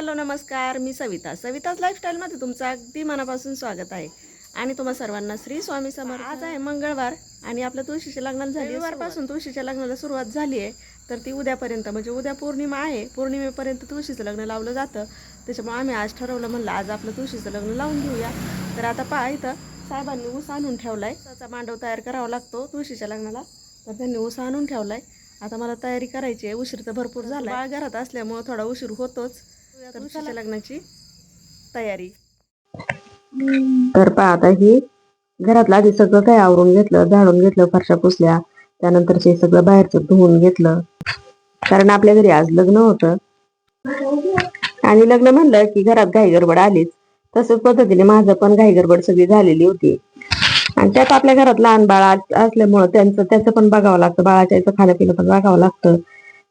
Hello नमस्कार. मी सविता. सविताच लाईफस्टाईलमध्ये तुमचं अगदी मनापासून स्वागत आहे. आणि तुम्हा सर्वांना श्री स्वामी समर्थ. आज आहे मंगळवार आणि आपल्या तुळशीच्या लग्नाला झाली रविवारपासून तुळशीच्या लग्नाला सुरुवात झाली आहे. तर ती उद्यापर्यंत म्हणजे उद्या पौर्णिमा आहे. पौर्णिमेपर्यंत तुळशीचं लग्न लावलं जातं. त्याच्यामुळे आम्ही आज ठरवलं म्हणलं आज आपलं तुळशीचं लग्न लावून घेऊया. तर आता पहा इथं साहेबांनी ऊस आणून ठेवलाय. त्याचा मांडव तयार करावा लागतो तुळशीच्या लग्नाला. तर त्यांनी ऊस आणून ठेवलाय. आता मला तयारी करायची आहे. उशीर तर भरपूर झाला घरात असल्यामुळे थोडा उशीर होतोच. तुळशीच्या लग्नाची तयारी. तर पहा आता ही घरातलं आधी सगळं काय आवरून घेतलं झाडून घेतलं फरशा पुसल्या त्यानंतर ते सगळं बाहेरचं धुवून घेतलं. कारण आपल्या घरी आज लग्न होतं. आणि लग्न म्हणलं की घरात घाई गडबड आलीच. तसंच पद्धतीने माझं पण घाई गडबड सगळी झालेली होती. आणि त्यात आपल्या घरात लहान बाळ असल्यामुळं त्यांचं त्याचं पण बघावं लागतं. बाळाच्या आईचं खाणं पिणं पण बघावं लागतं.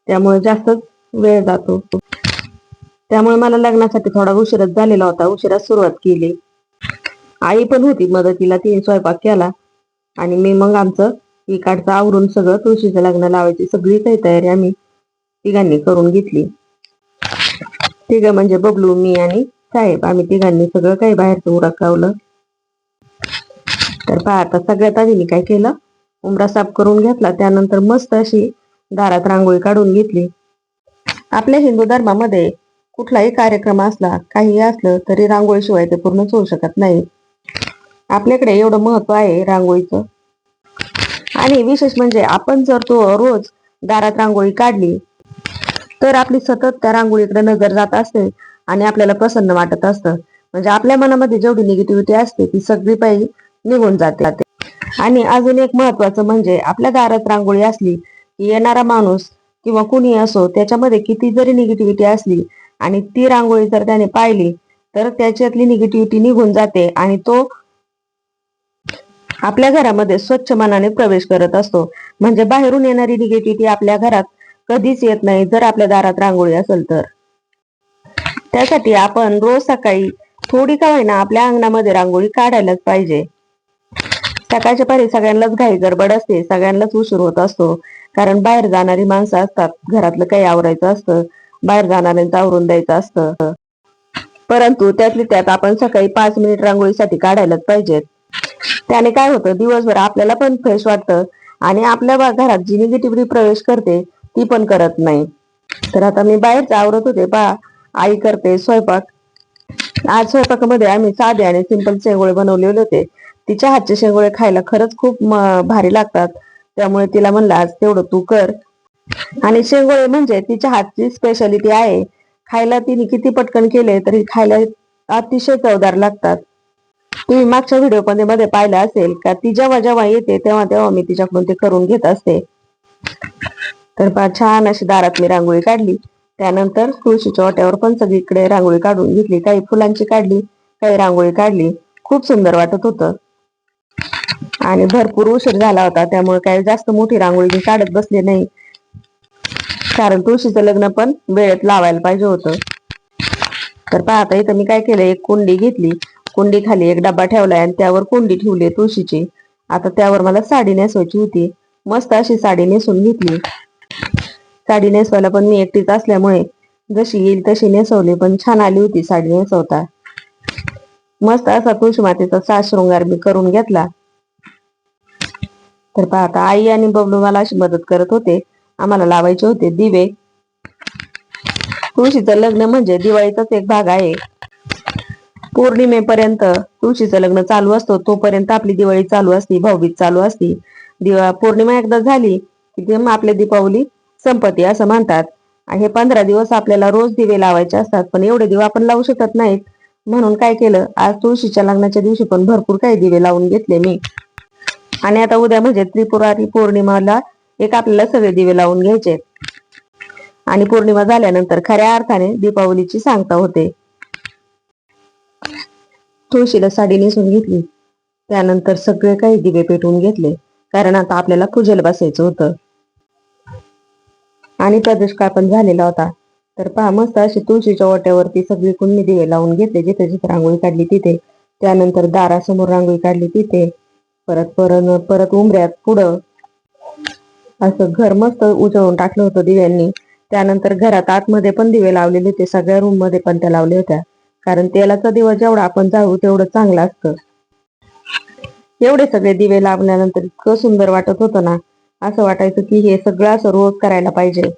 त्यामुळे जास्तच वेळ जातो. त्यामुळे मला लग्नासाठी थोडा उशीरच झालेला होता. उशिराच सुरुवात केली. आई पण होती मदतीला तिने स्वयंपाक केला. आणि मी मग आमचं इकडचं आवरून सगळं तुळशीचं लग्न लावायची सगळी काही तयारी आम्ही तिघांनी करून घेतली. तिघं म्हणजे बबलू मी आणि साहेब. आम्ही तिघांनी सगळं काही बाहेरचं उरकावलं. तर पहा आता सगळ्यात आधी मी काय केलं? उमरा साफ करून घेतला. त्यानंतर मस्त अशी दारात रांगोळी काढून घेतली. आपल्या हिंदू धर्मामध्ये कुठलाही कार्यक्रम असला काही असलं तरी रांगोळीशिवाय ते पूर्णच होऊ शकत नाही आपल्याकडे एवढं महत्त्व आहे रांगोळीचं. आणि विशेष म्हणजे आपण जर तो रोज दारात रांगोळी काढली तर आपली सतत त्या रांगोळीकडे नजर जात असते आणि आपल्याला प्रसन्न वाटत असतं. म्हणजे आपल्या मनामध्ये जेवढी निगेटिव्हिटी असते ती सगळी पाहिजे निघून जाते. आणि अजून एक महत्वाचं म्हणजे आपल्या दारात रांगोळी असली की येणारा माणूस किंवा कुणी असो त्याच्यामध्ये किती जरी निगेटिव्हिटी असली आणि ती रांगोळी जर त्याने पाहिली तर त्याच्यातली निगेटिव्हिटी निघून जाते आणि तो आपल्या घरामध्ये स्वच्छ मनाने प्रवेश करत असतो. म्हणजे बाहेरून येणारी निगेटिव्हिटी आपल्या घरात कधीच येत नाही जर आपल्या दारात रांगोळी असेल तर. त्यासाठी आपण रोज सकाळी थोडी का होईना आपल्या अंगणामध्ये रांगोळी काढायलाच पाहिजे. सकाळच्या पारी सगळ्यांनाच घाई गडबड असते सगळ्यांनाच उशीर होत असतो. कारण बाहेर जाणारी माणसं असतात घरातलं काही आवरायचं असतं बाहेर जाणाऱ्यांचं आवरून द्यायचं असतं. परंतु त्यातली त्यात आपण सकाळी पाच मिनिट रांगोळीसाठी काढायलाच पाहिजेत. त्याने काय होतं दिवसभर आपल्याला पण फ्रेश वाटतं आणि आपल्या घरात जी निगेटिव्हिटी प्रवेश करते ती पण करत नाही. तर आता मी बाहेरच आवरत होते पा आई करते स्वयंपाक. आज स्वयंपाकामध्ये आम्ही साधे आणि सिंपल शेंगोळे बनवलेले होते. तिच्या हातचे शेंगोळे खायला खरंच खूप भारी लागतात. त्यामुळे तिला म्हणलं आज तेवढं तू कर. आणि शेंगोळे म्हणजे तिच्या हातची स्पेशालिटी आहे. खायला तिने किती पटकन केले तरी खायला अतिशय चवदार लागतात. तुम्ही मागच्या व्हिडिओमध्ये मध्ये पाहिलं असेल का ती जेव्हा जेव्हा येते तेव्हा तेव्हा मी तिच्याकडून ते करून घेत असते. तर छान अशी दारात मी रांगोळी काढली. त्यानंतर तुळशीच्या ओट्यावर पण सगळीकडे रांगोळी काढून घेतली. काही फुलांची काढली काही रांगोळी काढली. खूप सुंदर वाटत होतं. आणि भरपूर उशीर झाला होता त्यामुळे काही जास्त मोठी रांगोळी मी काढत बसली नाही. कारण तुळशीचं लग्न पण वेळेत लावायला पाहिजे होतं. तर पाहता इथं मी काय केलं एक कुंडी घेतली. कुंडी खाली एक डब्बा ठेवलाय आणि त्यावर कुंडी ठेवली आहे तुळशीची. आता त्यावर मला साडी नेसवायची होती. मस्त अशी साडी नेसून घेतली. साडी नेसवायला पण मी एकटीच असल्यामुळे जशी येईल तशी नेसवली पण छान आली होती साडी नेसवता. मस्त असा तुळशी मातेचा साशृंगार मी करून घेतला. तर पाहता आई आणि बबलू मला अशी मदत करत होते. आम्हाला लावायचे होते दिवे. तुळशीचं लग्न म्हणजे दिवाळीचाच एक भाग आहे. पौर्णिमेपर्यंत तुळशीचं लग्न चालू असतो तोपर्यंत आपली दिवाळी चालू असते भाऊबीज चालू असते. दिवा पौर्णिमा एकदा झाली की आपले मग दीपावली संपत्ती असं म्हणतात. हे पंधरा दिवस आपल्याला रोज दिवे लावायचे असतात पण एवढे दिवे आपण लावू शकत नाहीत. म्हणून काय केलं आज तुळशीच्या लग्नाच्या दिवशी पण भरपूर काही दिवे लावून घेतले मी. आणि आता उद्या म्हणजे त्रिपुरारी पौर्णिमाला एक आपल्याला सगळे दिवे लावून घ्यायचे. आणि पौर्णिमा झाल्यानंतर खऱ्या अर्थाने दीपावलीची सांगता होते. तुळशीला साडी नेसून घेतली. त्यानंतर सगळे काही दिवे पेटवून घेतले. कारण आता आपल्याला पूजेला बसायचं होतं. आणि प्रदेश काळ पण झालेला होता. तर पहा मस्त अशी तुळशीच्या ओट्यावरती सगळी कुणी दिवे लावून घेतले. जिथे जिथे रांगोळी काढली तिथे. त्यानंतर दारासमोर रांगोळी काढली तिथे. परत परत परत उमऱ्यात पुढं असं घर मस्त उजळून टाकलं होतं दिव्यांनी. त्यानंतर घरात आतमध्ये पण दिवे लावलेले होते सगळ्या रूममध्ये पण त्या लावल्या होत्या. कारण तेलाचा दिवा जेवढा आपण जाळू तेवढं चांगलं असतं. एवढे सगळे दिवे लावल्यानंतर इतकं सुंदर वाटत होतं ना. असं वाटायचं की हे सगळं असं रोज करायला पाहिजे.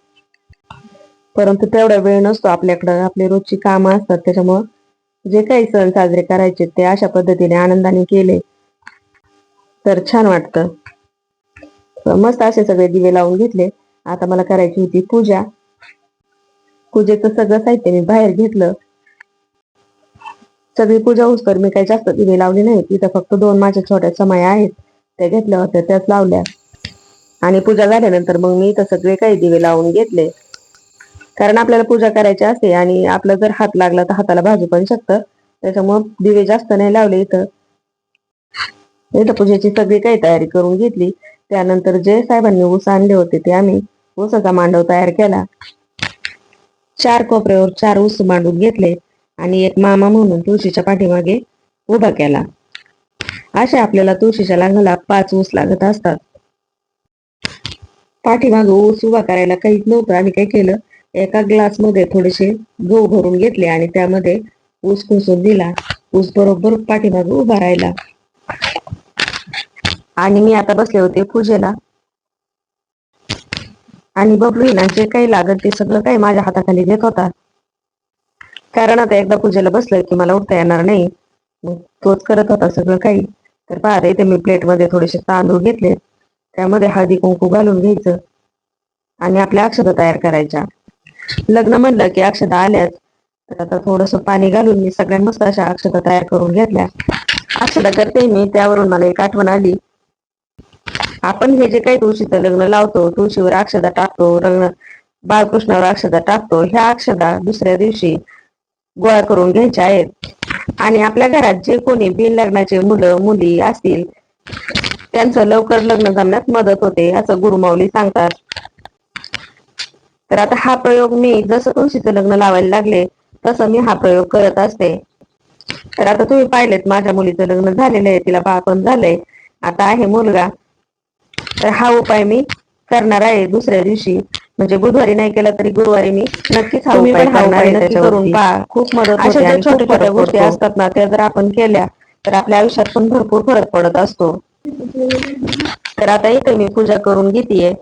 परंतु तेवढा वेळ नसतो आपल्याकडं. आपली रोजची कामं असतात. त्याच्यामुळं जे काही सण साजरे करायचे ते अशा पद्धतीने आनंदाने केले. तर छान वाटतं. मस्त असे सगळे दिवे लावून घेतले. आता मला करायची होती पूजा. पूजेचं सगळं साहित्य मी बाहेर घेतलं. सगळी पूजा होऊस मी काही जास्त दिवे लावले नाही तिथं फक्त दोन माझ्या छोट्या समाया आहेत. त्या घेतल्या होत्या त्याच लावल्या. आणि पूजा झाल्यानंतर मग मी इथं सगळे काही दिवे लावून घेतले. कारण आपल्याला पूजा करायची असते आणि आपला जर हात लागला तर हाताला भाजू पण शकतं. त्याच्यामुळं दिवे जास्त नाही लावले इथं. इथं पूजेची सगळी काही तयारी करून घेतली. त्यानंतर जे साहेबांनी ऊस आणले होते ते आम्ही ऊसाचा मांडव तयार केला. चार कोपऱ्यावर चार ऊस मांडून घेतले आणि एक मामा म्हणून तुळशीच्या पाठीमागे उभा केला. असे आपल्याला तुळशीच्या लांगाला पाच ऊस लागत असतात. पाठीमागे ऊस उभा करायला काहीच नव्हतं. आम्ही काय केलं? एका ग्लासमध्ये थोडेसे गहू भरून घेतले आणि त्यामध्ये ऊस कोसून दिला. ऊस बरोबर पाठीमागे उभा राहिला. आणि मी आता बसले होते पूजेला. आणि बबलू ना जे काही लागत ते सगळं काही माझ्या हाताखाली देत होता. कारण आता एकदा पूजेला बसलं की मला उठता येणार नाही. मग तोच करत होता सगळं काही. तर पहा इथे मी प्लेटमध्ये थोडेसे तांदूळ घेतले. त्यामध्ये हळदी कुंकू घालून घ्यायचं. आणि आपल्या अक्षता तयार करायच्या. लग्न म्हणलं की अक्षता आल्याच तर आता थोडस पाणी घालून मी सगळ्यां मस्त अशा अक्षता तयार करून घेतल्या. अक्षता करते मी त्यावरून मला एक आठवण आली. आपण हे जे काही तुळशीचं लग्न लावतो तुळशीवर अक्षदा टाकतो लग्न बाळकृष्णावर अक्षदा टाकतो ह्या अक्षदा दुसऱ्या दिवशी गोळा करून घ्यायच्या आहेत. आणि आपल्या घरात जे कोणी बिन लग्नाचे मुलं मुली असतील त्यांचं लवकर लग्न जमण्यात मदत होते असं गुरुमाऊली सांगतात. तर आता हा प्रयोग मी जसं तुळशीचं लग्न लावायला लागले तसं मी हा प्रयोग करत असते. तर आता तुम्ही पाहिलेत माझ्या मुलीचं लग्न झालेलं आहे तिला बाळ पण झालंय. आता आहे मुलगा. तर हा उपाय मी करणार आहे दुसऱ्या दिवशी. म्हणजे बुधवारी नाही केला तरी गुरुवारी मी नक्कीच हा उपाय करणार नक्की. करून पहा. खूप मदत अशा ज्या छोट्या छोट्या गोष्टी असतात ना त्या जर आपण केल्या तर आपल्या आयुष्यात पण भरपूर फरक पडत असतो. तर आता इथे मी पूजा करून घेतेय.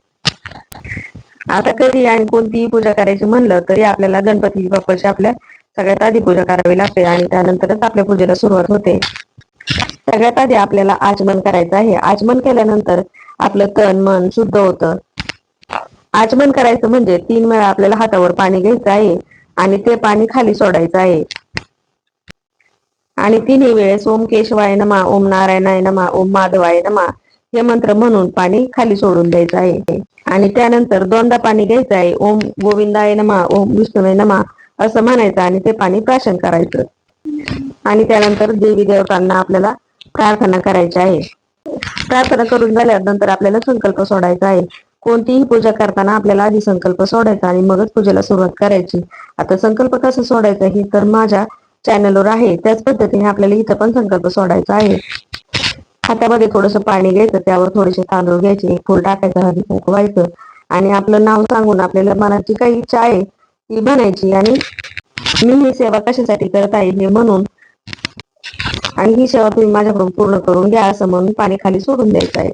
आता कधी आणि कोणतीही पूजा करायची म्हणलं तरी आपल्याला गणपती बाप्पाची आपल्या सगळ्यात आधी पूजा करावी लागते आणि त्यानंतरच आपल्या पूजेला सुरुवात होते. सगळ्यात आधी आपल्याला आचमन करायचं आहे. आचमन केल्यानंतर आपलं तन मन शुद्ध होतं. आचमन करायचं म्हणजे तीन वेळा आपल्याला हातावर पाणी घ्यायचं आहे आणि ते पाणी खाली सोडायचं आहे. आणि तिन्ही वेळेस ओम केशवाय नमा ओम नारायणाय नमा ओम माधवाय नमा हे मंत्र म्हणून पाणी खाली सोडून द्यायचं आहे. आणि त्यानंतर दोनदा पाणी घ्यायचं आहे. ओम गोविंदाय नमा ओम विष्णुवे नमा असं म्हणायचं आणि ते पाणी प्राशन करायचं. आणि त्यानंतर देवी देवतांना आपल्याला प्रार्थना करायची आहे. प्रार्थना करून झाल्यानंतर आपल्याला संकल्प सोडायचा आहे. कोणतीही पूजा करताना आपल्याला आधी संकल्प सोडायचा आणि मगच पूजेला सुरुवात करायची. आता संकल्प कसा सोडायचा हे तर माझ्या चॅनलवर आहे. त्याच पद्धतीने आपल्याला इथं पण संकल्प सोडायचा आहे. हातामध्ये थोडस पाणी घ्यायचं त्यावर थोडेसे तांदूळ घ्यायचे एक फूल टाकायचं हळदी कुंकू व्हायचं आणि आपलं नाव सांगून आपल्याला मनाची काही इच्छा आहे ती बनायची आणि मी ही सेवा कशासाठी करत आहे हे म्हणून आणि ही सेवा तुम्ही माझ्याकडून पूर्ण करून घ्या असं म्हणून पाणी खाली सोडून द्यायचं आहे.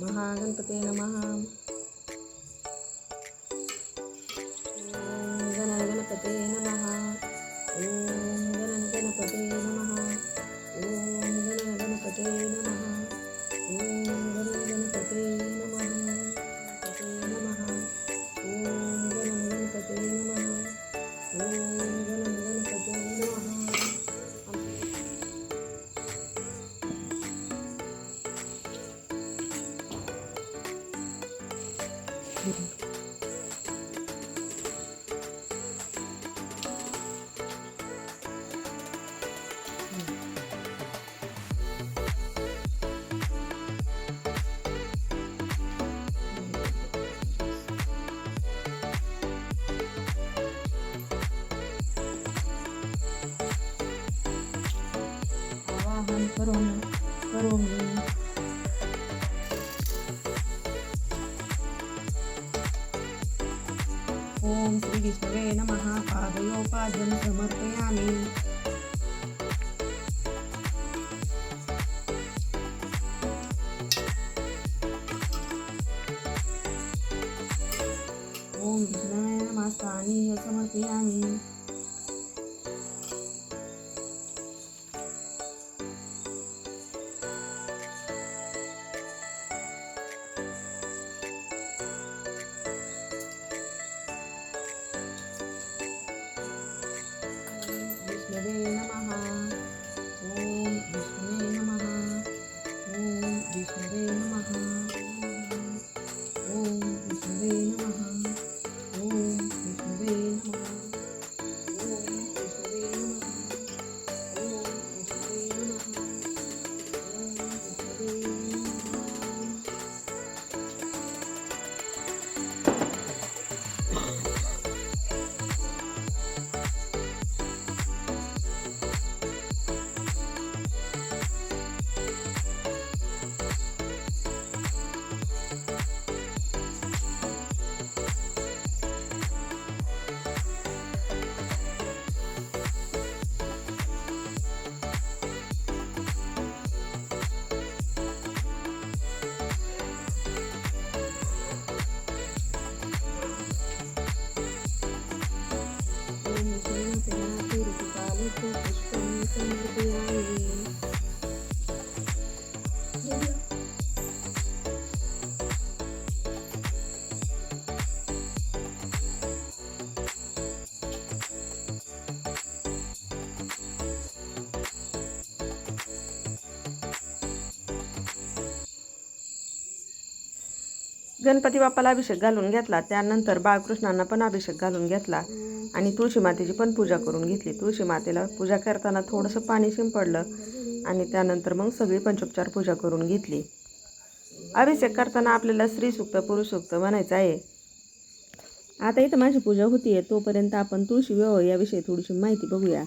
महागणपती नमः. करोमि करोमि। ॐ श्रीविष्णवे नमः पादयोपाद्यं समर्पयामि। गणपती बाप्पाला अभिषेक घालून घेतला. त्यानंतर बाळकृष्णांना पण अभिषेक घालून घेतला. आणि तुळशी मातेची पण पूजा करून घेतली. तुळशी मातेला पूजा करताना थोडंसं पाणी शिंपडलं आणि त्यानंतर मग सगळी पंचोपचार पूजा करून घेतली. अभिषेक करताना आपल्याला स्त्रीसुक्त पुरुषसुक्त म्हणायचं आहे. आता इथं माझी पूजा होतीये. तोपर्यंत आपण तुळशी विवाह याविषयी थोडीशी माहिती बघूया.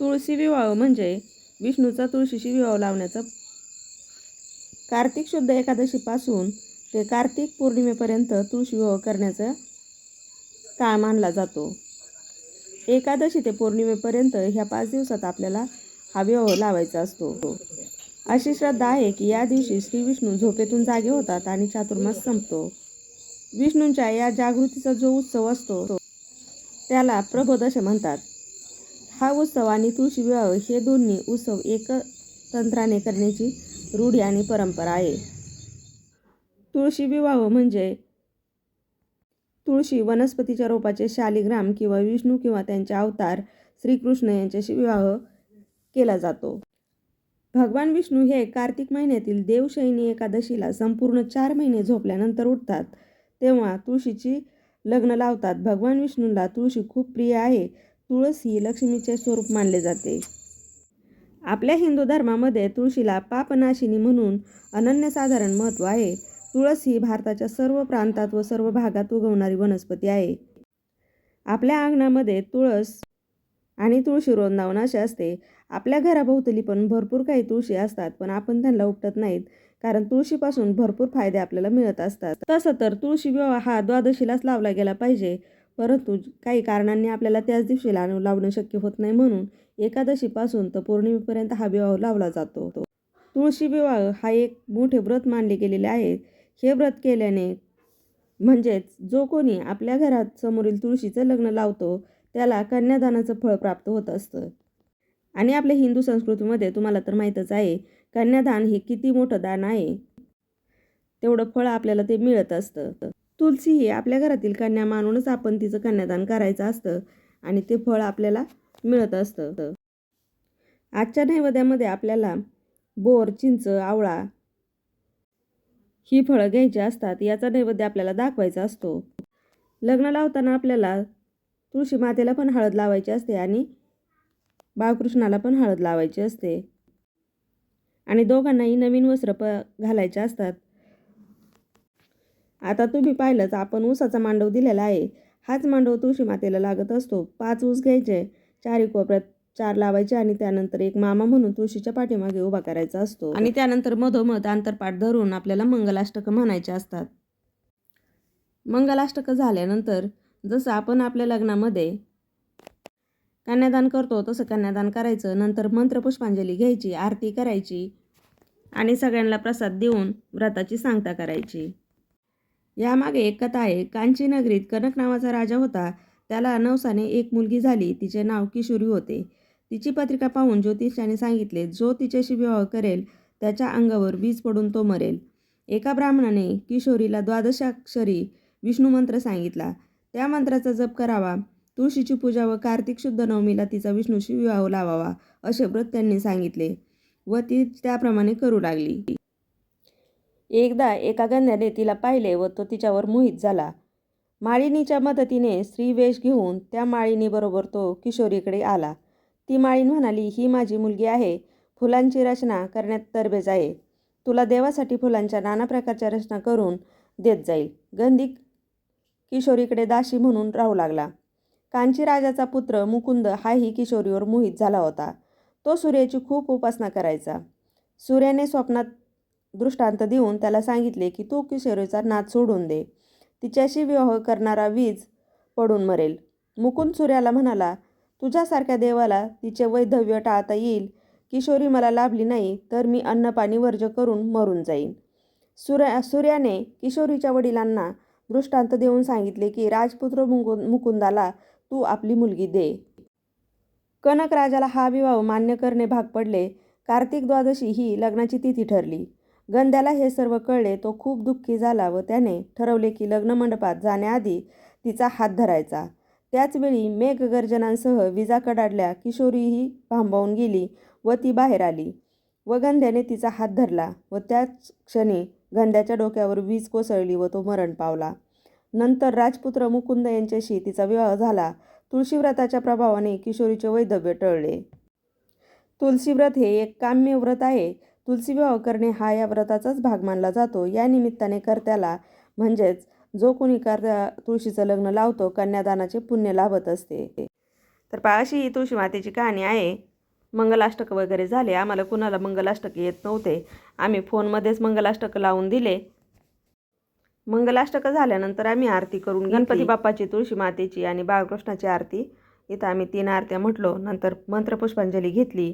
तुळशी विवाह म्हणजे विष्णूचा तुळशीशी विवाह लावण्याचा कार्तिक शुद्ध एकादशीपासून ते कार्तिक पौर्णिमेपर्यंत तुळशी विवाह करण्याचा काळ मानला जातो. एकादशी ते पौर्णिमेपर्यंत ह्या पाच दिवसात आपल्याला हा विवाह लावायचा असतो. अशी श्रद्धा आहे की या दिवशी श्री विष्णू झोपेतून जागे होतात आणि चातुर्मास संपतो. विष्णूंच्या या जागृतीचा जो उत्सव असतो त्याला प्रबोध असे म्हणतात. हा उत्सव आणि तुळशी विवाह हे दोन्ही उत्सव एक तंत्राने करण्याची रूढी आणि परंपरा आहे. तुळशी विवाह म्हणजे तुळशी वनस्पतीच्या रोपाचे शालिग्राम किंवा विष्णू किंवा त्यांचे अवतार श्रीकृष्ण यांच्याशी विवाह केला जातो. भगवान विष्णू हे कार्तिक महिन्यातील देवशयनी एकादशीला संपूर्ण चार महिने झोपल्यानंतर उठतात. तेव्हा तुळशीची लग्न लावतात. भगवान विष्णूला तुळशी खूप प्रिय आहे. तुळस ही लक्ष्मीचे स्वरूप मानले जाते. आपल्या हिंदू धर्मामध्ये तुळशीला पापनाशिनी म्हणून अनन्यसाधारण महत्त्व आहे. तुळस ही भारताच्या सर्व प्रांतात व सर्व भागात उगवणारी वनस्पती आहे. आपल्या अंगणामध्ये तुळस आणि तुळशी रोंदावण असे असते. आपल्या घराभोवतली पण भरपूर काही तुळशी असतात पण आपण त्यांना उपटत नाहीत कारण तुळशीपासून भरपूर फायदे आपल्याला मिळत असतात. तसं तर तुळशी विवाह हा द्वादशीलाच लावला गेला पाहिजे परंतु काही कारणांनी आपल्याला त्याच दिवशी लाव लावणं शक्य होत नाही म्हणून एकादशीपासून तर पौर्णिमेपर्यंत हा विवाह लावला जातो. तुळशी विवाह हा एक मोठे व्रत मानले गेलेले आहे. हे व्रत केल्याने म्हणजेच जो कोणी आपल्या घरात समोरील तुळशीचं लग्न लावतो त्याला कन्यादानाचं फळ प्राप्त होत असतं. आणि आपल्या हिंदू संस्कृतीमध्ये तुम्हाला तर माहीतच आहे कन्यादान हे किती मोठं दान आहे. तेवढं फळ आपल्याला ते मिळत असतं. तुलसी ही आपल्या घरातील कन्या मानूनच आपण तिचं कन्यादान करायचं असतं आणि ते फळ आपल्याला मिळत असतं. आजच्या नैवेद्यामध्ये आपल्याला बोर चिंच आवळा ही फळं घ्यायची असतात याचा नैवेद्य आपल्याला दाखवायचा असतो. लग्न लावताना आपल्याला तुळशी मातेला पण हळद लावायची असते आणि बाळकृष्णाला पण हळद लावायची असते. आणि दोघांनाही नवीन वस्त्र प घालायचे असतात. आता तुम्ही पाहिलंच आपण ऊसाचा मांडव दिलेला आहे. हाच मांडव तुळशी मातेला लागत असतो. पाच ऊस घ्यायचे चारी कोपऱ्यात चार लावायचे आणि त्यानंतर एक मामा म्हणून तुळशीच्या पाठीमागे उभा करायचा असतो. आणि त्यानंतर मधोमध आंतरपाठ धरून आपल्याला मंगलाष्टक म्हणायचे असतात. मंगलाष्टक झाल्यानंतर जसं आपण आपल्या लग्नामध्ये कन्यादान करतो तसं कन्यादान करायचं. नंतर मंत्रपुष्पांजली घ्यायची आरती करायची आणि सगळ्यांना प्रसाद देऊन व्रताची सांगता करायची. यामागे एक कथा आहे. कांची नगरीत कनक नावाचा राजा होता. त्याला नवसाने एक मुलगी झाली. तिचे नाव किशोरी होते. तिची पत्रिका पाहून ज्योतिषाने सांगितले जो तिच्याशी विवाह करेल त्याच्या अंगावर वीज पडून तो मरेल. एका ब्राह्मणाने किशोरीला द्वादशाक्षरी विष्णू मंत्र सांगितला. त्या मंत्राचा जप करावा. तुळशीची पूजा व कार्तिक शुद्ध नवमीला तिचा विष्णूशी विवाह लावावा असे व्रत त्यांनी सांगितले व ती त्याप्रमाणे करू लागली. एकदा एका गंध्याने तिला पाहिले व तो तिच्यावर मोहित झाला. माळिनीच्या मदतीने स्त्रीवेश घेऊन त्या माळिनीबरोबर तो किशोरीकडे आला. ती माळीन म्हणाली ही माझी मुलगी आहे. फुलांची रचना करण्यात तरबेज आहे. तुला देवासाठी फुलांच्या नाना प्रकारच्या रचना करून देत जाईल. गंधी किशोरीकडे दाशी म्हणून राहू लागला. कांची राजाचा पुत्र मुकुंद हाही किशोरीवर मोहित झाला होता. तो सूर्याची खूप उपासना करायचा. सूर्याने स्वप्नात दृष्टांत देऊन त्याला सांगितले की तू किशोरीचा नाद सोडून दे. तिच्याशी विवाह करणारा वीज पडून मरेल. मुकुंद सूर्याला म्हणाला तुझ्यासारख्या देवाला तिचे वैधव्य टाळता येईल. किशोरी मला लाभली नाही तर मी अन्नपाणी वर्ज करून मरून जाईन. सूर्या सूर्याने किशोरीच्या वडिलांना दृष्टांत देऊन सांगितले की राजपुत्र मुकु मुकुंदाला तू आपली मुलगी दे. कनक राजाला हा विवाह मान्य करणे भाग पडले. कार्तिक द्वादशी ही लग्नाची तिथी ठरली. गंध्याला हे सर्व कळले तो खूप दुःखी झाला व त्याने ठरवले की लग्न मंडपात जाण्याआधी तिचा हात धरायचा. त्याचवेळी मेघगर्जनांसह विजा कडाडल्या किशोरीही भांबावून गेली व ती बाहेर आली. व गंध्याने तिचा हात धरला व त्याच क्षणी गंध्याच्या डोक्यावर वीज कोसळली व तो मरण पावला. नंतर राजपुत्र मुकुंद यांच्याशी तिचा विवाह झाला. तुळशीव्रताच्या प्रभावाने किशोरीचे वैधव्य टळले. तुलसीव्रत हे एक काम्य व्रत आहे. तुलसी विवाह करणे हा या व्रताचाच भाग मानला जातो. या निमित्ताने कर्त्याला म्हणजेच जो कोणी कर्त्या तुळशीचं लग्न लावतो कन्यादानाचे पुण्य लाभत असते. तर पहा अशी ही तुळशी मातेची कहाणी आहे. मंगलाष्टक वगैरे झाले. आम्हाला कुणाला मंगलाष्टक येत नव्हते. आम्ही फोनमध्येच मंगलाष्टक लावून दिले. मंगलाष्टक झाल्यानंतर आम्ही आरती करून गणपती बाप्पाची तुळशी मातेची आणि बाळकृष्णाची आरती. इथं आम्ही तीन आरत्या म्हटलो. नंतर मंत्रपुष्पांजली घेतली.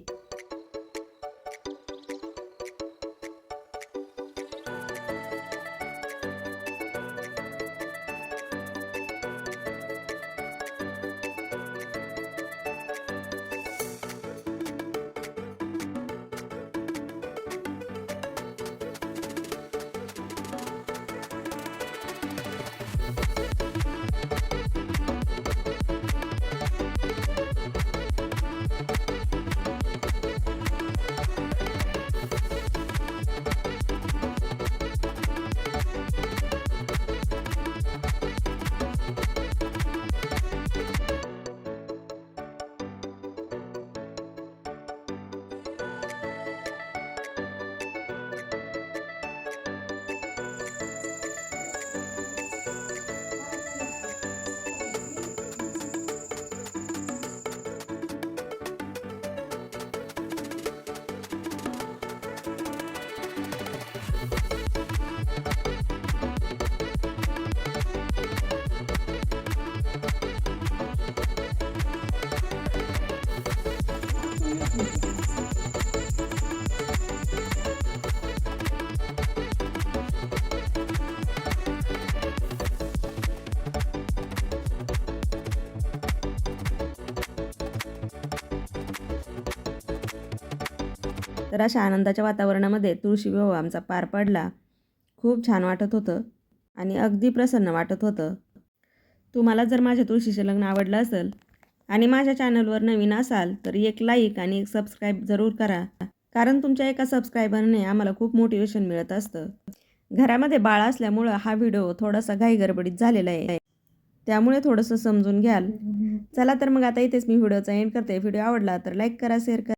तर अशा आनंदाच्या वातावरणामध्ये तुळशी विवाह आमचा पार पडला. खूप छान वाटत होतं आणि अगदी प्रसन्न वाटत होतं. तुम्हाला जर माझ्या तुळशीचे लग्न आवडलं असेल आणि माझ्या चॅनलवर नवीन असाल तर एक लाईक आणि एक सबस्क्राईब जरूर करा. कारण तुमच्या एका सबस्क्रायबरने आम्हाला खूप मोटिवेशन मिळत असतं. घरामध्ये बाळ असल्यामुळं हा व्हिडिओ थोडासा घाई गडबडीत झालेला आहे. त्यामुळे थोडंसं समजून घ्याल. चला तर मग आता इथेच मी व्हिडिओचा एंड करते. व्हिडिओ आवडला तर लाईक करा शेअर करा.